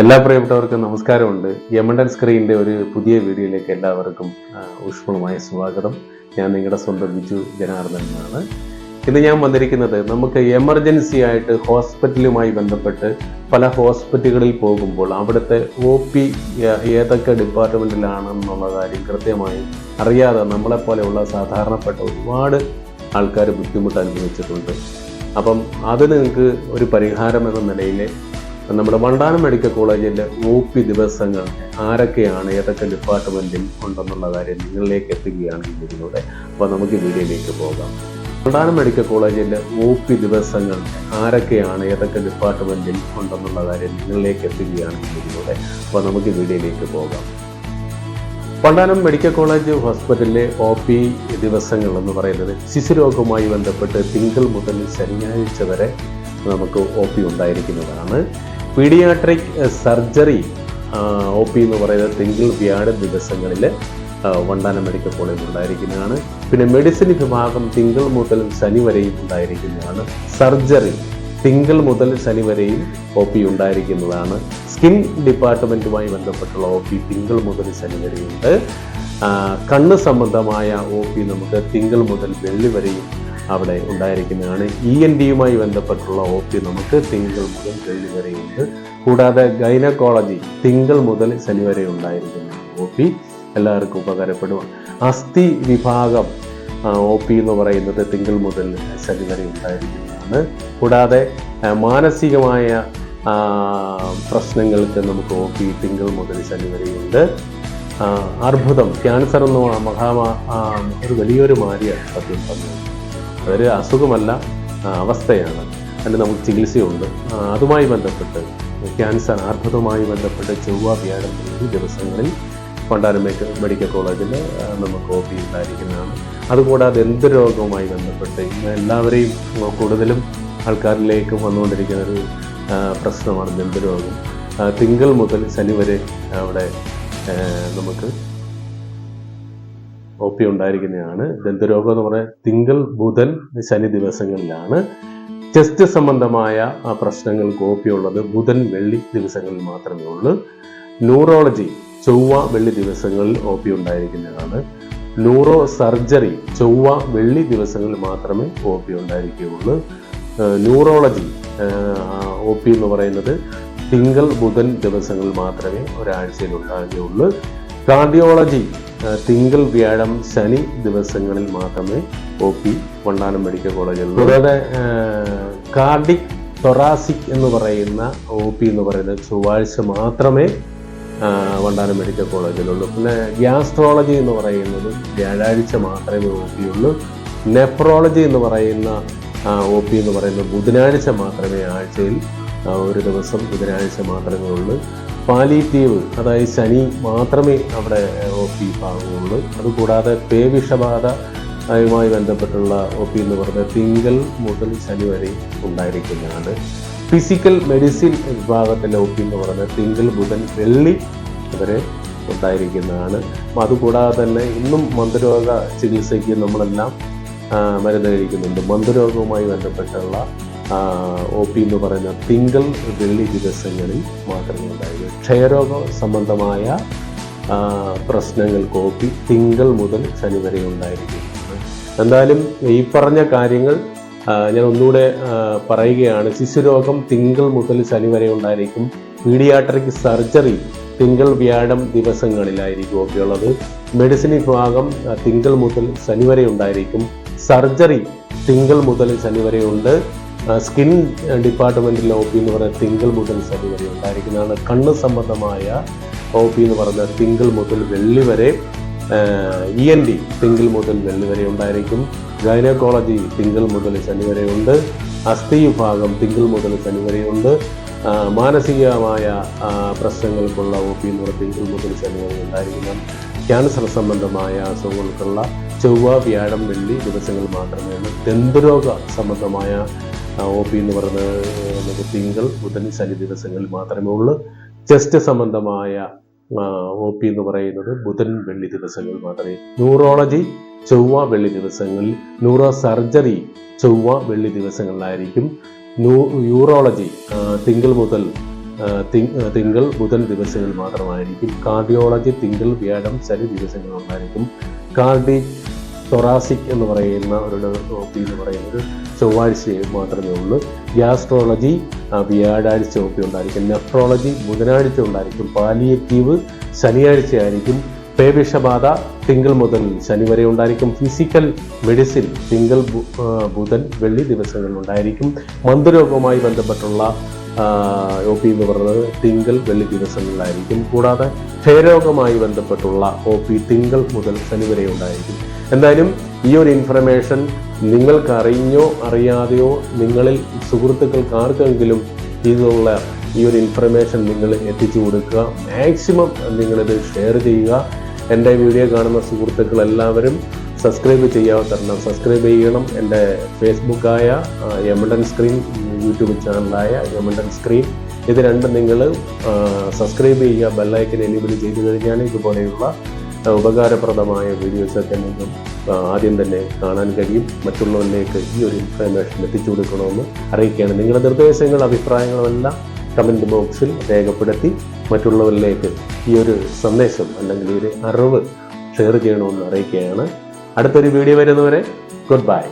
എല്ലാ പ്രിയപ്പെട്ടവർക്കും നമസ്കാരമുണ്ട്. യമണ്ടൻ സ്ക്രീനിന്റെ ഒരു പുതിയ വീഡിയോയിലേക്ക് എല്ലാവർക്കും ഊഷ്മളമായ സ്വാഗതം. ഞാൻ നിങ്ങളുടെ സ്വന്തം ബിജു ജനാർദ്ദനാണ് ഇന്ന് ഞാൻ വന്നിരിക്കുന്നത് നമുക്ക് എമർജൻസി ആയിട്ട് ഹോസ്പിറ്റലുമായി ബന്ധപ്പെട്ട് പല ഹോസ്പിറ്റലുകളിൽ പോകുമ്പോൾ അവിടുത്തെ ഒ പി ഏതൊക്കെ ഡിപ്പാർട്ട്മെന്റിലാണെന്നുള്ള കാര്യം കൃത്യമായി അറിയാതെ നമ്മളെപ്പോലെയുള്ള സാധാരണപ്പെട്ട ഒരുപാട് ആൾക്കാർ ബുദ്ധിമുട്ട് അനുഭവിച്ചിട്ടുണ്ട്. അപ്പം അത് നിങ്ങൾക്ക് ഒരു പരിഹാരം എന്ന നിലയിൽ നമ്മുടെ വണ്ടാനം മെഡിക്കൽ കോളേജിലെ ഒ പി ദിവസങ്ങൾ ആരൊക്കെയാണ് ഏതൊക്കെ ഡിപ്പാർട്ട്മെന്റിൽ ഉണ്ടെന്നുള്ള കാര്യം നിങ്ങളിലേക്ക് എത്തുകയാണ് ഇതിലൂടെ. അപ്പോൾ നമുക്ക് വീഡിയോയിലേക്ക് പോകാം. വണ്ടാനം മെഡിക്കൽ കോളേജിലെ ഒ പി ദിവസങ്ങൾ ആരൊക്കെയാണ് ഏതൊക്കെ ഡിപ്പാർട്ട്മെന്റിൽ ഉണ്ടെന്നുള്ള കാര്യം നിങ്ങളിലേക്ക് എത്തുകയാണ് ഇതിലൂടെ. അപ്പോൾ നമുക്ക് വീഡിയോയിലേക്ക് പോകാം. പണ്ടാനം മെഡിക്കൽ കോളേജ് ഹോസ്പിറ്റലിലെ ഒ പി ദിവസങ്ങൾ എന്ന് പറയുന്നത് ശിശുരോഗവുമായി ബന്ധപ്പെട്ട് തിങ്കൾ മുതൽ ശനിയാഴ്ച വരെ നമുക്ക് ഒ പി ഉണ്ടായിരിക്കുന്നതാണ്. പീഡിയാട്രിക് സർജറി ഒ പി എന്ന് പറയുന്നത് തിങ്കൾ വ്യാഴ ദിവസങ്ങളിൽ വണ്ടാനം മെഡിക്കൽ കോളേജ് ഉണ്ടായിരിക്കുന്നതാണ്. പിന്നെ മെഡിസിൻ വിഭാഗം തിങ്കൾ മുതൽ ശനി വരെയും ഉണ്ടായിരിക്കുന്നതാണ്. സർജറി തിങ്കൾ മുതൽ ശനി വരെയും ഒ പി ഉണ്ടായിരിക്കുന്നതാണ്. സ്കിൻ ഡിപ്പാർട്ട്മെന്റുമായി ബന്ധപ്പെട്ടുള്ള ഒ പി തിങ്കൾ മുതൽ ശനി വരെയുണ്ട്. കണ്ണ് സംബന്ധമായ ഒ പി നമുക്ക് തിങ്കൾ മുതൽ വെള്ളി വരെയും അവിടെ ഉണ്ടായിരിക്കുന്നതാണ്. ഇ എൻ ഡിയുമായി ബന്ധപ്പെട്ടുള്ള ഒ പി നമുക്ക് തിങ്കൾ മുതൽ വെള്ളി വരെയുണ്ട്. കൂടാതെ ഗൈനക്കോളജി തിങ്കൾ മുതൽ ശനി വരെ ഉണ്ടായിരിക്കുന്ന ഒ പി എല്ലാവർക്കും ഉപകാരപ്പെടും അസ്ഥി വിഭാഗം ഒ പി എന്ന് പറയുന്നത് തിങ്കൾ മുതൽ ശനി വരെ ഉണ്ടായിരിക്കുന്നതാണ്. കൂടാതെ മാനസികമായ പ്രശ്നങ്ങൾക്ക് നമുക്ക് ഒ പി തിങ്കൾ മുതൽ ശനി വരെയുണ്ട്. അർബുദം ക്യാൻസർ എന്ന മഹാ ഒരു വലിയൊരു മാരിയാണ് സത്യം പറഞ്ഞത് അതൊരു അസുഖമല്ല അവസ്ഥയാണ്. അതിന് നമുക്ക് ചികിത്സയുണ്ട്. അതുമായി ബന്ധപ്പെട്ട് ക്യാൻസർ ആർഭുതവുമായി ബന്ധപ്പെട്ട് ചൊവ്വ വ്യാഴം ഈ ദിവസങ്ങളിൽ പണ്ടാരം മെഡിക്കൽ കോളേജിൽ നമുക്ക് ഒ പി ഉണ്ടായിരിക്കുന്നതാണ്. അതുകൂടാതെ എന്ത് രോഗവുമായി ബന്ധപ്പെട്ട് എല്ലാവരെയും കൂടുതലും ആൾക്കാരിലേക്ക് വന്നുകൊണ്ടിരിക്കുന്ന ഒരു പ്രശ്നമാണ് ദന്തരോഗം തിങ്കൾ മുതൽ ശനി വരെ അവിടെ നമുക്ക് ഒ ഉണ്ടായിരിക്കുന്നതാണ്. ദന്തരോഗം എന്ന് പറഞ്ഞാൽ തിങ്കൾ ബുധൻ ശനി ദിവസങ്ങളിലാണ്. ചെസ്റ്റ് സംബന്ധമായ പ്രശ്നങ്ങൾക്ക് ഒ ഉള്ളത് ബുധൻ വെള്ളി ദിവസങ്ങളിൽ മാത്രമേ ഉള്ളൂ. ന്യൂറോളജി ചൊവ്വ വെള്ളി ദിവസങ്ങളിൽ ഒ ഉണ്ടായിരിക്കുന്നതാണ്. ന്യൂറോ സർജറി ചൊവ്വ വെള്ളി ദിവസങ്ങളിൽ മാത്രമേ ഒ ഉണ്ടായിരിക്കുകയുള്ളൂ. ന്യൂറോളജി ഒ പി എന്ന് പറയുന്നത് തിങ്കൾ ബുധൻ ദിവസങ്ങളിൽ മാത്രമേ ഒരാഴ്ചയിൽ ഉണ്ടാകുകയുള്ളൂ. കാർഡിയോളജി തിങ്കൾ വ്യാഴം ശനി ദിവസങ്ങളിൽ മാത്രമേ ഒ പി വണ്ടാനം മെഡിക്കൽ കോളേജിൽ കൂടാതെ കാർഡിക് തൊറാസിക് എന്ന് പറയുന്ന ഒ പി എന്ന് പറയുന്നത് ചൊവ്വാഴ്ച മാത്രമേ വണ്ടാനം മെഡിക്കൽ കോളേജിലുള്ളൂ പിന്നെ ഗ്യാസ്ട്രോളജി എന്ന് പറയുന്നത് വ്യാഴാഴ്ച മാത്രമേ ഒ പി ഉള്ളൂ. നെഫ്രോളജി എന്ന് പറയുന്ന ഒ പി എന്ന് പറയുന്നത് ബുധനാഴ്ച മാത്രമേ ആഴ്ചയിൽ ഒരു ദിവസം ബുധനാഴ്ച മാത്രമേ ഉള്ളൂ. പാലിറ്റീവ് അതായത് ശനി മാത്രമേ അവിടെ ഒ പി ഭാഗമുള്ളൂ അതുകൂടാതെ പേവിഷബാധ അതുമായി ബന്ധപ്പെട്ടുള്ള ഒ പി എന്ന് പറഞ്ഞ തിങ്കൾ മുതൽ ശനി വരെ ഉണ്ടായിരിക്കുന്നതാണ്. ഫിസിക്കൽ മെഡിസിൻ വിഭാഗത്തിലെ ഒ പി എന്ന് പറഞ്ഞ തിങ്കൾ ബുധൻ വെള്ളി വരെ ഉണ്ടായിരിക്കുന്നതാണ്. അതുകൂടാതെ തന്നെ ഇന്നും മന്ത്രരോഗ ചികിത്സയ്ക്ക് നമ്മളെല്ലാം മരുന്ന് കഴിക്കുന്നുണ്ട്. മന്ത്രരോഗവുമായി ബന്ധപ്പെട്ടുള്ള ഒ പി എന്ന് പറയുന്ന തിങ്കൾ വെള്ളി ദിവസങ്ങളിൽ മാത്രമേ ഉണ്ടായിരുന്നു ക്ഷയരോഗ സംബന്ധമായ പ്രശ്നങ്ങൾക്ക് ഒ പി തിങ്കൾ മുതൽ ശനി വരെ ഉണ്ടായിരിക്കും. എന്തായാലും ഈ പറഞ്ഞ കാര്യങ്ങൾ ഞാൻ ഒന്നുകൂടെ പറയുകയാണ്. ശിശുരോഗം തിങ്കൾ മുതൽ ശനി വരെ ഉണ്ടായിരിക്കും. പീഡിയാട്രിക് സർജറി തിങ്കൾ വ്യാഴം ദിവസങ്ങളിലായിരിക്കും ഒക്കെ ഉള്ളത്. മെഡിസിൻ വിഭാഗം തിങ്കൾ മുതൽ ശനി വരെ ഉണ്ടായിരിക്കും. സർജറി തിങ്കൾ മുതൽ ശനി വരെ ഉണ്ട്. സ്കിൻ ഡിപ്പാർട്ട്മെന്റിൽ ഒ പി എന്ന് പറയുന്ന തിങ്കൾ മുതൽ ശനി വരെ ഉണ്ടായിരിക്കുന്നതാണ്. കണ്ണ് സംബന്ധമായ ഒ പി എന്ന് പറയുന്ന തിങ്കൾ മുതൽ വെള്ളി വരെ ഇ എൻ ഡി തിങ്കൾ മുതൽ വെള്ളി വരെ ഉണ്ടായിരിക്കും. ഗൈനക്കോളജി തിങ്കൾ മുതൽ ശനി വരെ ഉണ്ട്. അസ്ഥി വിഭാഗം തിങ്കൾ മുതൽ ശനി വരെ ഉണ്ട്. മാനസികമായ പ്രശ്നങ്ങൾക്കുള്ള ഒ പി എന്ന് പറയുന്ന തിങ്കൾ മുതൽ ശനി വരെ ഉണ്ടായിരിക്കുന്ന ക്യാൻസർ സംബന്ധമായ അസുഖങ്ങൾക്കുള്ള ചൊവ്വ വ്യാഴം വെള്ളി ദിവസങ്ങൾ മാത്രമേ ഉള്ളൂ. ദന്തരോഗ സംബന്ധമായ ഒ പി എന്ന് പറയുന്നത് നമുക്ക് തിങ്കൾ ബുധൻ ശനി ദിവസങ്ങളിൽ മാത്രമേ ഉള്ളൂ. ചെസ്റ്റ് സംബന്ധമായ ഒ പി എന്ന് പറയുന്നത് ബുധൻ വെള്ളി ദിവസങ്ങൾ മാത്രമേ. ന്യൂറോളജി ചൊവ്വ വെള്ളി ദിവസങ്ങളിൽ ന്യൂറോ സർജറി ചൊവ്വ വെള്ളി ദിവസങ്ങളിലായിരിക്കും. യൂറോളജി തിങ്കൾ മുതൽ തിങ്കൾ ബുധൻ ദിവസങ്ങളിൽ മാത്രമായിരിക്കും. കാർഡിയോളജി തിങ്കൾ വ്യാഴം ശനി ദിവസങ്ങളിൽ ഉണ്ടായിരിക്കും. കാർഡി തൊറാസിക് എന്ന് പറയുന്ന ഒരു ഒ പി എന്ന് പറയുന്നത് ചൊവ്വാഴ്ച മാത്രമേ ഉള്ളൂ. ഗ്യാസ്ട്രോളജി വ്യാഴാഴ്ച ഒക്കെ ഉണ്ടായിരിക്കും. നെഫ്രോളജി ബുധനാഴ്ച ഉണ്ടായിരിക്കും. പാലിയേറ്റീവ് ശനിയാഴ്ച ആയിരിക്കും. പേവിഷബാധ തിങ്കൾ മുതൽ ശനി വരെ ഉണ്ടായിരിക്കും. ഫിസിക്കൽ മെഡിസിൻ തിങ്കൾ ബുധൻ വെള്ളി ദിവസങ്ങളിൽ ഉണ്ടായിരിക്കും. മന്ദരോഗവുമായി ബന്ധപ്പെട്ടുള്ള ഒ പി എന്ന് പറയുന്നത് തിങ്കൾ വെള്ളി ദിവസങ്ങളിലായിരിക്കും. കൂടാതെ ക്ഷയരോഗവുമായി ബന്ധപ്പെട്ടുള്ള ഒ പി തിങ്കൾ മുതൽ ശനി വരെ ഉണ്ടായിരിക്കും. എന്തായാലും ഈ ഒരു ഇൻഫർമേഷൻ നിങ്ങൾക്ക് അറിഞ്ഞോ അറിയാതെയോ നിങ്ങളിൽ സുഹൃത്തുക്കൾക്ക് ആർക്കെങ്കിലും ഇതിനുള്ള ഈ ഒരു ഇൻഫർമേഷൻ നിങ്ങൾ എത്തിച്ചു കൊടുക്കുക. മാക്സിമം നിങ്ങളിത് ഷെയർ ചെയ്യുക. എന്റെ വീഡിയോ കാണുന്ന സുഹൃത്തുക്കൾ എല്ലാവരും സബ്സ്ക്രൈബ് ചെയ്യാത്തരണം സബ്സ്ക്രൈബ് ചെയ്യണം. എന്റെ ഫേസ്ബുക്കായ യമണ്ടൻ സ്ക്രീൻ യൂട്യൂബ് ചാനലായ യമണ്ടൻ സ്ക്രീൻ ഇത് രണ്ടും നിങ്ങൾ സബ്സ്ക്രൈബ് ചെയ്യുക. ബെല്ലൈക്കൻ എനിബിൾ ചെയ്തു കഴിഞ്ഞാൽ ഇതുപോലെയുള്ള ഉപകാരപ്രദമായ വീഡിയോസൊക്കെ നിങ്ങൾക്ക് ആദ്യം തന്നെ കാണാൻ കഴിയും. മറ്റുള്ളവരിലേക്ക് ഈ ഒരു ഇൻഫർമേഷൻ എത്തിച്ചു കൊടുക്കണമെന്ന് അറിയിക്കുകയാണ്. നിങ്ങളുടെ നിർദ്ദേശങ്ങൾ അഭിപ്രായങ്ങളും എല്ലാം കമന്റ് ബോക്സിൽ രേഖപ്പെടുത്തി മറ്റുള്ളവരിലേക്ക് ഈ ഒരു സന്ദേശം അല്ലെങ്കിൽ ഈ ഒരു അറിവ് ഷെയർ ചെയ്യണമെന്ന് അറിയിക്കുകയാണ്. അടുത്തൊരു വീഡിയോ വരുന്നവരെ ഗുഡ് ബൈ